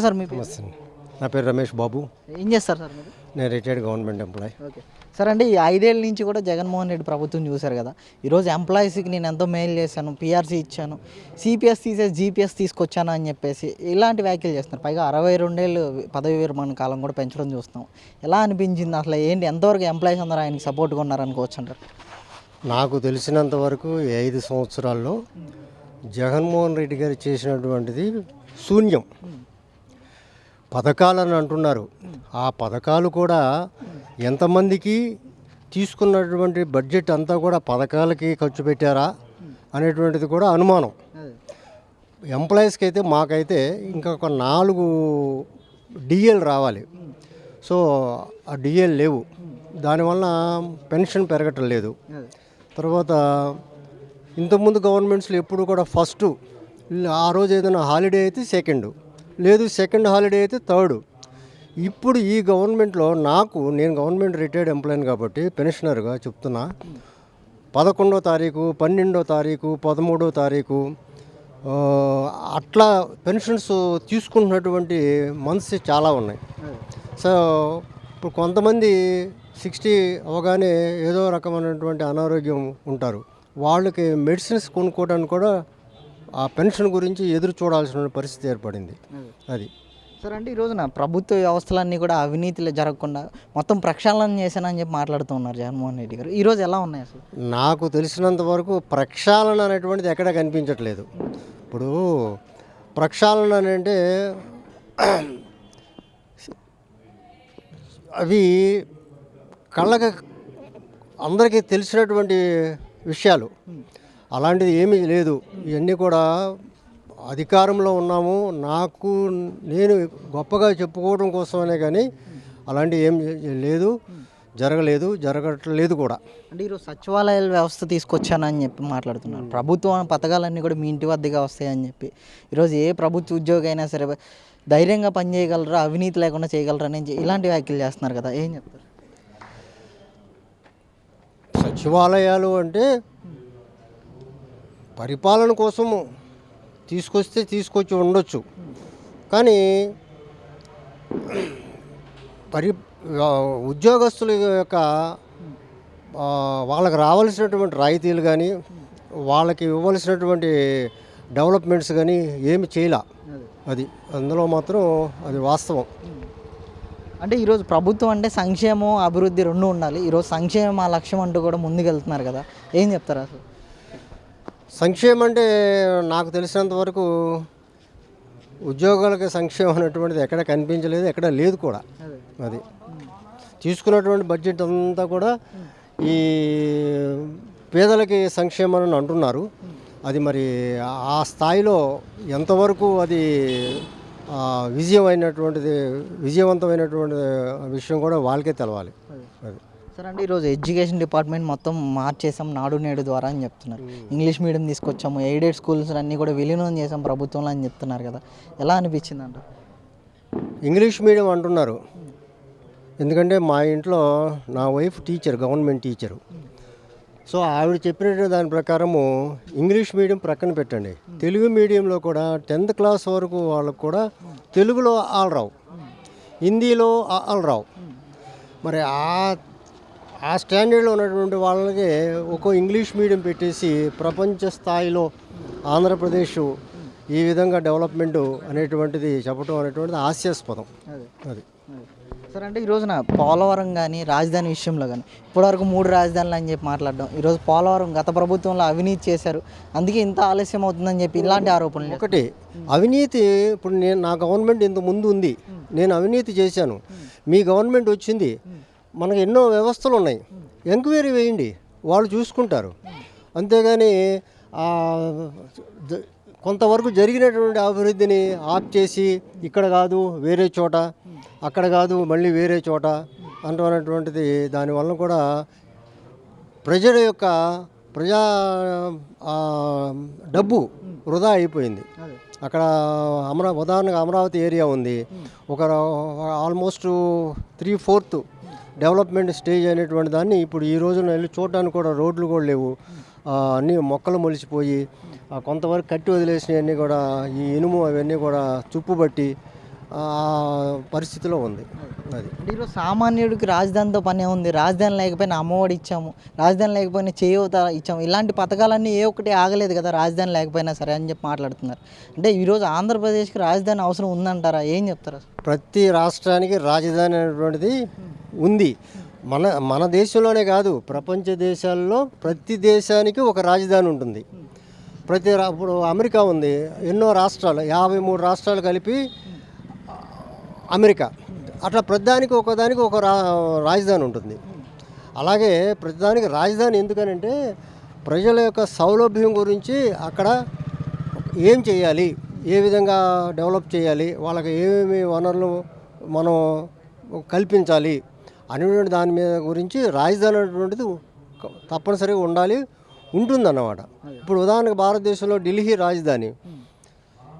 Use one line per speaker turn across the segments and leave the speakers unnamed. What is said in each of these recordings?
Sir మీ పేరు?
నమస్తే. అండి. నా పేరు రమేష్ బాబు.
ఏం చేస్తారు సార్ మీరు?
నేను retired government employee.
Okay. Sir అంటే ఈ ఐదేళ్ళ నుంచి కూడా జగన్మోహన్ రెడ్డి ప్రభుత్వం చూశారు కదా. ఈరోజు ఎంప్లాయీస్కి నేను ఎంతో మెయిల్ చేశాను పిఆర్సీ ఇచ్చాను సిపిఎస్ తీసేసి జీపీఎస్ తీసుకొచ్చాను అని చెప్పేసి ఇలాంటి వ్యాఖ్యలు చేస్తున్నారు. పైగా అరవై రెండేళ్ళు పదవి విరమణ కాలం కూడా పెంచడం చూస్తున్నాం. ఎలా అనిపించింది అసలు? ఏంటి? ఎంతవరకు ఎంప్లాయీస్ అందరూ ఆయనకి సపోర్ట్గా ఉన్నారనుకోవచ్చు అంటారు?
నాకు తెలిసినంత వరకు ఈ ఐదు సంవత్సరాల్లో జగన్మోహన్ రెడ్డి గారు చేసినటువంటిది శూన్యం. పథకాలని అంటున్నారు. ఆ పథకాలు కూడా ఎంతమందికి తీసుకున్నటువంటి బడ్జెట్ అంతా కూడా పథకాలకి ఖర్చు పెట్టారా అనేటువంటిది కూడా అనుమానం. ఎంప్లాయీస్కి అయితే మాకైతే ఇంకా ఒక నాలుగు డిఎల్ రావాలి. సో ఆ డిఎల్ లేవు. దానివల్ల పెన్షన్ పెరగటం లేదు. తర్వాత ఇంతకుముందు గవర్నమెంట్స్లో ఎప్పుడు కూడా ఫస్ట్ ఆ రోజు ఏదైనా హాలిడే అయితే సెకండ్. లేదు సెకండ్ హాలిడే అయితే థర్డ్ ఇప్పుడు ఈ గవర్నమెంట్లో నాకు నేను గవర్నమెంట్ రిటైర్డ్ ఎంప్లాయీని కాబట్టి పెన్షనర్గా చెప్తున్నా. పదకొండో తారీఖు పన్నెండో తారీఖు పదమూడో తారీఖు అట్లా పెన్షన్స్ తీసుకుంటున్నటువంటి మంత్స్ చాలా ఉన్నాయి. సో ఇప్పుడు కొంతమంది సిక్స్టీ అవగానే ఏదో రకమైనటువంటి అనారోగ్యం ఉంటారు. వాళ్ళకి మెడిసిన్స్ కొనుక్కోవడానికి కూడా ఆ పెన్షన్ గురించి ఎదురు చూడాల్సిన పరిస్థితి ఏర్పడింది. అది.
సార్ అంటే ఈ రోజున ప్రభుత్వ వ్యవస్థలన్నీ కూడా అవినీతిలో జరగకుండా మొత్తం ప్రక్షాళన చేశానని చెప్పి మాట్లాడుతూ ఉన్నారు జగన్మోహన్ రెడ్డి గారు. ఈ రోజు ఎలా ఉన్నాయి అసలు?
నాకు తెలిసినంత వరకు ప్రక్షాళన అనేటువంటిది ఎక్కడ కనిపించట్లేదు. ఇప్పుడు ప్రక్షాళన అంటే అవి కళ్ళకి అందరికీ తెలిసినటువంటి విషయాలు. అలాంటిది ఏమీ లేదు. ఇవన్నీ కూడా అధికారంలో ఉన్నాము. నాకు నేను గొప్పగా చెప్పుకోవడం కోసమనే కానీ అలాంటి ఏం లేదు. జరగలేదు జరగట్లేదు కూడా.
అంటే ఈరోజు సచివాలయాల వ్యవస్థ తీసుకొచ్చానని చెప్పి మాట్లాడుతున్నారు. ప్రభుత్వం పథకాలన్నీ కూడా మీ ఇంటి వద్దగా వస్తాయని చెప్పి. ఈరోజు ఏ ప్రభుత్వ ఉద్యోగి అయినా సరే ధైర్యంగా పనిచేయగలరా అవినీతి లేకుండా చేయగలరా అని ఇలాంటి వ్యాఖ్యలు చేస్తున్నారు కదా. ఏం చెప్తారు?
సచివాలయాలు అంటే పరిపాలన కోసం తీసుకొస్తే తీసుకొచ్చి ఉండొచ్చు. కానీ పరి ఉద్యోగస్తుల యొక్క వాళ్ళకి రావాల్సినటువంటి రాయితీలు కానీ వాళ్ళకి ఇవ్వాల్సినటువంటి డెవలప్మెంట్స్ కానీ ఏమి చేయలే. అది అందులో మాత్రం అది వాస్తవం.
అంటే ఈరోజు ప్రభుత్వం అంటే సంక్షేమం అభివృద్ధి రెండు ఉండాలి. ఈరోజు సంక్షేమం ఆ లక్ష్యం అంటూ కూడా ముందుకెళ్తున్నారు కదా. ఏం చెప్తారు అసలు?
సంక్షేమం అంటే నాకు తెలిసినంత వరకు ఉద్యోగాలకి సంక్షేమం అనేటువంటిది ఎక్కడ కనిపించలేదు ఎక్కడ లేదు కూడా. అది. తీసుకున్నటువంటి బడ్జెట్ అంతా కూడా ఈ పేదలకి సంక్షేమం అని అంటున్నారు. అది మరి ఆ స్థాయిలో ఎంతవరకు అది విజయం అయినటువంటిది విజయవంతమైనటువంటి విషయం కూడా వాళ్ళకే తెలవాలి. అది.
సార్ అంటే ఈరోజు ఎడ్యుకేషన్ డిపార్ట్మెంట్ మొత్తం మార్చేసాం నాడు నేడు ద్వారా అని చెప్తున్నారు. ఇంగ్లీష్ మీడియం తీసుకొచ్చాము ఎయిడెడ్ స్కూల్స్ అన్నీ కూడా విలీనం చేసాం ప్రభుత్వంలో అని చెప్తున్నారు కదా. ఎలా అనిపించింది అంట
ఇంగ్లీష్ మీడియం అంటున్నారు. ఎందుకంటే మా ఇంట్లో నా wife teacher government teacher. So ఆవిడ చెప్పిన దాని ప్రకారము ఇంగ్లీష్ మీడియం ప్రక్కన పెట్టండి. తెలుగు మీడియంలో కూడా టెన్త్ క్లాస్ వరకు వాళ్ళకు కూడా తెలుగులో ఆల్ రావు. హిందీలో ఆల్ రావు. మరి ఆ ఆ స్టాండర్డ్లో ఉన్నటువంటి వాళ్ళకి ఒక ఇంగ్లీష్ మీడియం పెట్టేసి ప్రపంచ స్థాయిలో ఆంధ్రప్రదేశ్ ఈ విధంగా డెవలప్మెంట్ అనేటువంటిది చెప్పడం అనేటువంటిది హాస్యాస్పదం.
అదే. సార్ అంటే ఈ రోజున పోలవరం కానీ రాజధాని విషయంలో కానీ ఇప్పటివరకు మూడు రాజధానులు అని చెప్పి మాట్లాడడం. ఈరోజు పోలవరం గత ప్రభుత్వంలో అవినీతి చేశారు. అందుకే ఇంత ఆలస్యం అవుతుందని చెప్పి ఇలాంటి ఆరోపణలు.
ఒకటి అవినీతి ఇప్పుడు నేను నా గవర్నమెంట్ ఇంత ముందు ఉంది. నేను అవినీతి చేశాను. మీ గవర్నమెంట్ వచ్చింది. మనకు ఎన్నో వ్యవస్థలు ఉన్నాయి. ఎంక్వైరీ వేయండి. వాళ్ళు చూసుకుంటారు. అంతేగాని కొంతవరకు జరిగినటువంటి అభివృద్ధిని ఆప్ చేసి ఇక్కడ కాదు వేరే చోట అక్కడ కాదు మళ్ళీ వేరే చోట అంటున్నటువంటిది దానివల్ల కూడా ప్రజల యొక్క ప్రజా డబ్బు వృధా అయిపోయింది. అక్కడ అమరా ఉదాహరణగా అమరావతి ఏరియా ఉంది. ఒక almost three fourth development stage అనేటువంటి దాన్ని ఇప్పుడు ఈ రోజున వెళ్ళి చూడడానికి కూడా రోడ్లు కూడా లేవు. అన్నీ మొక్కలు మొలిచిపోయి కొంతవరకు కట్టి వదిలేసినవన్నీ కూడా ఈ ఇనుము అవన్నీ కూడా చుప్పుబట్టి పరిస్థితిలో ఉంది. అది.
ఈరోజు సామాన్యుడికి రాజధానితో పనే ఉంది. రాజధాని లేకపోయినా అమ్మఒడి ఇచ్చాము. రాజధాని లేకపోయినా చేయూత ఇచ్చాము. ఇలాంటి పథకాలన్నీ ఏ ఒక్కటి ఆగలేదు కదా రాజధాని లేకపోయినా సరే అని చెప్పి మాట్లాడుతున్నారు. అంటే ఈరోజు ఆంధ్రప్రదేశ్కి రాజధాని అవసరం ఉందంటారా? ఏం చెప్తారు
ప్రతి రాష్ట్రానికి రాజధాని అనేటువంటిది ఉంది. మన మన దేశంలోనే కాదు ప్రపంచ దేశాల్లో ప్రతి దేశానికి ఒక రాజధాని ఉంటుంది. ప్రతి ఇప్పుడు అమెరికా ఉంది. ఎన్నో రాష్ట్రాలు యాభై మూడు రాష్ట్రాలు కలిపి అమెరికా. అట్లా ప్రతిదానికి ఒకదానికి ఒక రా రాజధాని ఉంటుంది. అలాగే ప్రతిదానికి రాజధాని ఎందుకనంటే ప్రజల యొక్క సౌలభ్యం గురించి అక్కడ ఏం చేయాలి ఏ విధంగా డెవలప్ చేయాలి వాళ్ళకి ఏమేమి వనరులు మనం కల్పించాలి అనేటువంటి దాని మీద గురించి రాజధాని అనేటువంటిది తప్పనిసరిగా ఉండాలి ఉంటుందన్నమాట. ఇప్పుడు ఉదాహరణకు భారతదేశంలో ఢిల్లీ రాజధాని.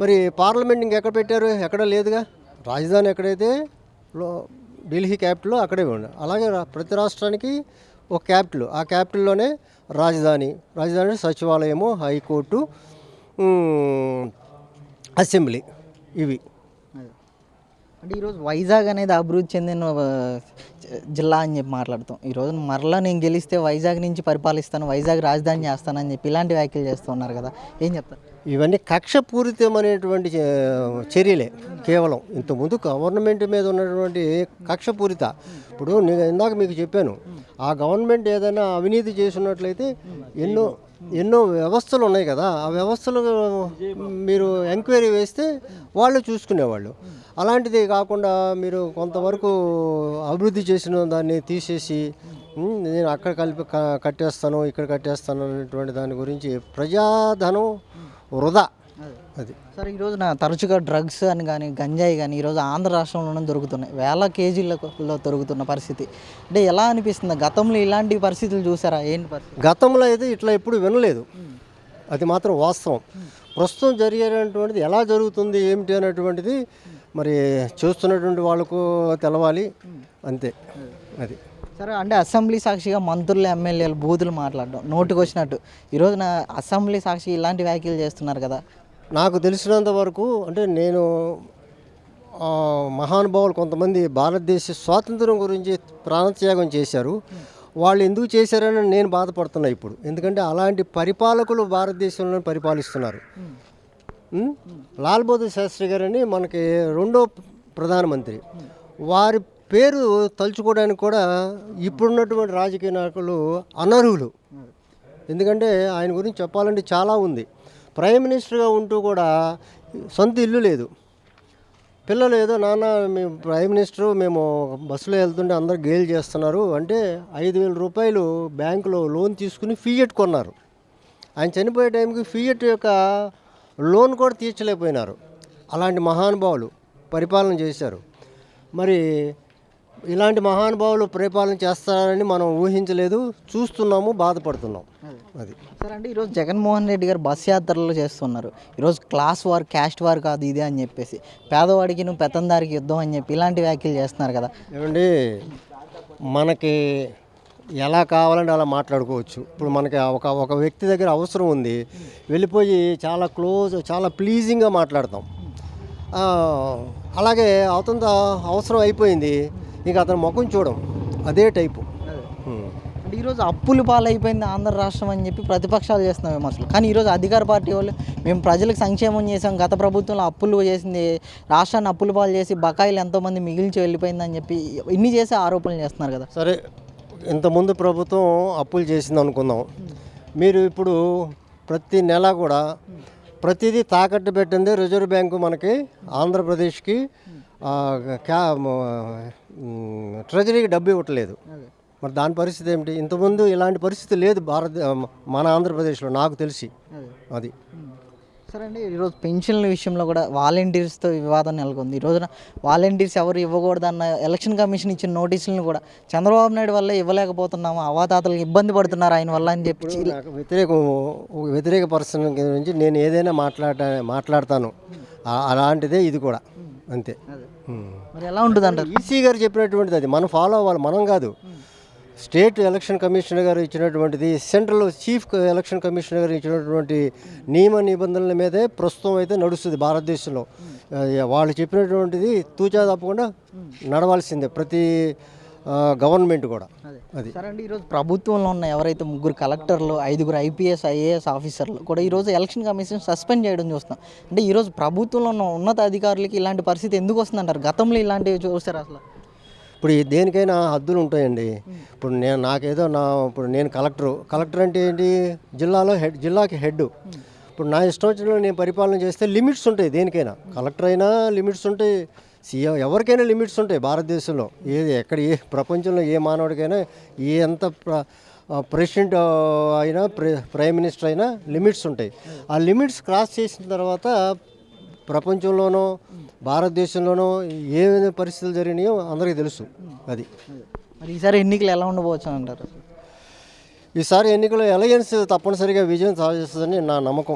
మరి పార్లమెంట్ ఇంకెక్కడ పెట్టారు? ఎక్కడ లేదుగా? రాజధాని ఎక్కడైతే ఢిల్లీ క్యాపిటల్ అక్కడే ఉంది అలాగే ప్రతి రాష్ట్రానికి ఒక క్యాపిటల్. ఆ క్యాపిటల్లోనే రాజధాని రాజధాని సచివాలయము హైకోర్టు అసెంబ్లీ ఇవి.
అంటే ఈరోజు వైజాగ్ అనేది అభివృద్ధి చెందిన జిల్లా అని చెప్పి మాట్లాడుతాం. ఈరోజు మరలా నేను గెలిస్తే వైజాగ్ నుంచి పరిపాలిస్తాను వైజాగ్ రాజధాని చేస్తానని చెప్పి ఇలాంటి వ్యాఖ్యలు చేస్తున్నారు కదా. ఏం చెప్తారు?
ఇవన్నీ కక్షపూరితమైనటువంటి చే- చర్యలే కేవలం. ఇంతకుముందు గవర్నమెంట్ మీద ఉన్నటువంటి కక్షపూరిత. ఇప్పుడు నేను ఇందాక మీకు చెప్పాను ఆ గవర్నమెంట్ ఏదైనా అవినీతి చేసినట్లయితే ఎన్నో ఎన్నో వ్యవస్థలు ఉన్నాయి కదా ఆ వ్యవస్థలు మీరు ఎంక్వైరీ వేస్తే వాళ్ళు చూసుకునేవాళ్ళు. అలాంటిది కాకుండా మీరు కొంతవరకు అభివృద్ధి చేసిన దాన్ని తీసేసి నేను అక్కడ కలిపి కట్టేస్తాను ఇక్కడ కట్టేస్తాను అనేటువంటి దాని గురించి ప్రజాధనం వృధా. అది.
సార్ ఈరోజు నా తరచుగా డ్రగ్స్ అని కానీ గంజాయి కానీ ఈరోజు ఆంధ్ర రాష్ట్రంలోనే దొరుకుతున్నాయి. వేల కేజీలలో దొరుకుతున్న పరిస్థితి. అంటే ఎలా అనిపిస్తుంది? గతంలో ఇలాంటి పరిస్థితులు చూసారా? ఏంటి పరిస్థితి?
గతంలో అయితే ఇట్లా ఎప్పుడు వినలేదు. అది మాత్రం వాస్తవం. ప్రస్తుతం జరిగేటటువంటిది ఎలా జరుగుతుంది ఏమిటి అనేటువంటిది మరి చూస్తున్నటువంటి వాళ్ళకు తెలవాలి. అంతే. అది.
సరే అంటే అసెంబ్లీ సాక్షిగా మంత్రులు ఎమ్మెల్యేలు బూతులు మాట్లాడడం నోటుకు వచ్చినట్టు ఈరోజు నా అసెంబ్లీ సాక్షి ఇలాంటి వ్యాఖ్యలు చేస్తున్నారు కదా.
నాకు తెలిసినంత వరకు అంటే నేను మహానుభావులు కొంతమంది భారతదేశ స్వాతంత్రం గురించి ప్రాణత్యాగం చేశారు. వాళ్ళు ఎందుకు చేశారని నేను బాధపడుతున్నా ఇప్పుడు. ఎందుకంటే అలాంటి పరిపాలకులు భారతదేశంలో పరిపాలిస్తున్నారు. లాల్ బహదూర్ శాస్త్రి గారని మనకి రెండో ప్రధానమంత్రి. వారి పేరు తలుచుకోవడానికి కూడా ఇప్పుడున్నటువంటి రాజకీయ నాయకులు అనర్హులు. ఎందుకంటే ఆయన గురించి చెప్పాలంటే చాలా ఉంది. ప్రైమ్ మినిస్టర్గా ఉంటూ కూడా సొంత ఇల్లు లేదు. పిల్లలు ఏదో నాన్న మేము ప్రైమ్ మినిస్టర్ మేము బస్సులో వెళ్తుంటే అందరు గేల్ చేస్తున్నారు. అంటే ఐదు వేల రూపాయలు బ్యాంకులో లోన్ తీసుకుని ఫీజెట్ కొన్నారు. ఆయన చనిపోయే టైంకి ఫీజెట్ యొక్క లోన్ కూడా తీర్చలేకపోయినారు. అలాంటి మహానుభావులు పరిపాలన చేశారు. మరి ఇలాంటి మహానుభావులు పరిపాలన చేస్తారని మనం ఊహించలేదు. చూస్తున్నాము బాధపడుతున్నాం. అది.
సరే అంటే ఈరోజు జగన్మోహన్ రెడ్డి గారు బస్ యాత్రలు చేస్తున్నారు. ఈరోజు క్లాస్ వార్ క్యాస్ట్ వార్ కాదు ఇదే అని చెప్పేసి. పేదవాడికి నువ్వు పెత్తందారికి యుద్ధం అని చెప్పి ఇలాంటి వ్యాఖ్యలు చేస్తున్నారు కదా.
ఏమండి మనకి ఎలా కావాలంటే అలా మాట్లాడుకోవచ్చు. ఇప్పుడు మనకి ఒక ఒక వ్యక్తి దగ్గర అవసరం ఉంది. వెళ్ళిపోయి చాలా క్లోజ్ చాలా ప్లీజింగ్గా మాట్లాడతాం. అలాగే అవతంత అవసరం అయిపోయింది. ఇక అతని ముఖం చూడం. అదే టైపు.
అంటే ఈరోజు అప్పులు పాలైపోయింది ఆంధ్ర రాష్ట్రం అని చెప్పి ప్రతిపక్షాలు చేస్తున్న విమర్శలు కానీ ఈరోజు అధికార పార్టీ వాళ్ళు మేము ప్రజలకు సంక్షేమం చేసాం గత ప్రభుత్వంలో అప్పులు చేసింది రాష్ట్రాన్ని అప్పులు పాలు చేసి బకాయిలు ఎంతోమంది మిగిల్చి వెళ్ళిపోయిందని చెప్పి ఇన్ని చేసి ఆరోపణలు చేస్తున్నారు కదా.
సరే ఇంతకుముందు ప్రభుత్వం అప్పులు చేసింది అనుకుందాం. మీరు ఇప్పుడు ప్రతి నెల కూడా ప్రతిదీ తాకట్టు పెట్టిందే రిజర్వ్ బ్యాంకు మనకి ఆంధ్రప్రదేశ్కి క్యా ట్రెజరీకి డబ్బు ఇవ్వట్లేదు. మరి దాని పరిస్థితి ఏమిటి? ఇంతకుముందు ఇలాంటి పరిస్థితి లేదు భారత మన ఆంధ్రప్రదేశ్లో నాకు తెలిసి. అది.
సరే అండి ఈరోజు పెన్షన్ల విషయంలో కూడా వాలంటీర్స్తో వివాదం నెలకొంది. ఈ రోజున వాలంటీర్స్ ఎవరు ఇవ్వకూడదన్న ఎలక్షన్ కమిషన్ ఇచ్చిన నోటీసులను కూడా చంద్రబాబు నాయుడు వల్ల ఇవ్వలేకపోతున్నాము. అవాతాతలకు ఇబ్బంది పడుతున్నారు ఆయన వల్ల అని చెప్పి
వ్యతిరేకం వ్యతిరేక పర్సన్ గురించి నేను ఏదైనా మాట్లాడ మాట్లాడతాను. అలాంటిదే ఇది కూడా. అంతే.
మరి ఎలా ఉంటుంది అంటారు
ఈసీ గారు చెప్పినటువంటిది అది. మనం ఫాలో అవ్వాలి మనం కాదు. స్టేట్ ఎలక్షన్ కమిషనర్ గారు ఇచ్చినటువంటిది సెంట్రల్ చీఫ్ ఎలక్షన్ కమిషనర్ గారు ఇచ్చినటువంటి నియమ నిబంధనల మీదే ప్రస్తుతం అయితే నడుస్తుంది భారతదేశంలో. వాళ్ళు చెప్పినటువంటిది తూచా తప్పకుండా నడవాల్సిందే ప్రతి గవర్నమెంట్ కూడా. అది.
సరే అండి ఈరోజు ప్రభుత్వంలో ఉన్న ఎవరైతే ముగ్గురు కలెక్టర్లు ఐదుగురు ఐపీఎస్ ఐఏఎస్ ఆఫీసర్లు కూడా ఈరోజు ఎలక్షన్ కమిషన్ సస్పెండ్ చేయడం చూస్తాం అంటే ఈరోజు ప్రభుత్వంలో ఉన్న ఉన్నత అధికారులకి ఇలాంటి పరిస్థితి ఎందుకు వస్తుందంటారు? గతంలో ఇలాంటివి చూస్తారు అసలు?
ఇప్పుడు దేనికైనా హద్దులు ఉంటాయండి. ఇప్పుడు నేను నాకేదో నా ఇప్పుడు నేను కలెక్టర్. కలెక్టర్ అంటే ఏంటి? జిల్లాలో హెడ్ జిల్లాకి హెడ్ ఇప్పుడు నా ఇష్టం వచ్చిన నేను పరిపాలన చేస్తే లిమిట్స్ ఉంటాయి దేనికైనా. కలెక్టర్ అయినా లిమిట్స్ ఉంటాయి. సీఎం ఎవరికైనా లిమిట్స్ ఉంటాయి భారతదేశంలో. ఏది ఎక్కడ ఏ ప్రపంచంలో ఏ మానవుడికైనా ఏ ఎంత ప్రెసిడెంట్ అయినా ప్రె ప్రైమ్ మినిస్టర్ అయినా లిమిట్స్ ఉంటాయి. ఆ లిమిట్స్ క్రాస్ చేసిన తర్వాత ప్రపంచంలోనో భారతదేశంలోనో ఏ విధమైన పరిస్థితులు జరిగినాయో అందరికీ తెలుసు అది.
మరి ఈసారి ఎన్నికలు ఎలా ఉండబోవచ్చు అంటారు?
ఈసారి ఎన్నికల్లో ఎలయన్స్ తప్పనిసరిగా విజయం సాధిస్తుందని నా నమ్మకం.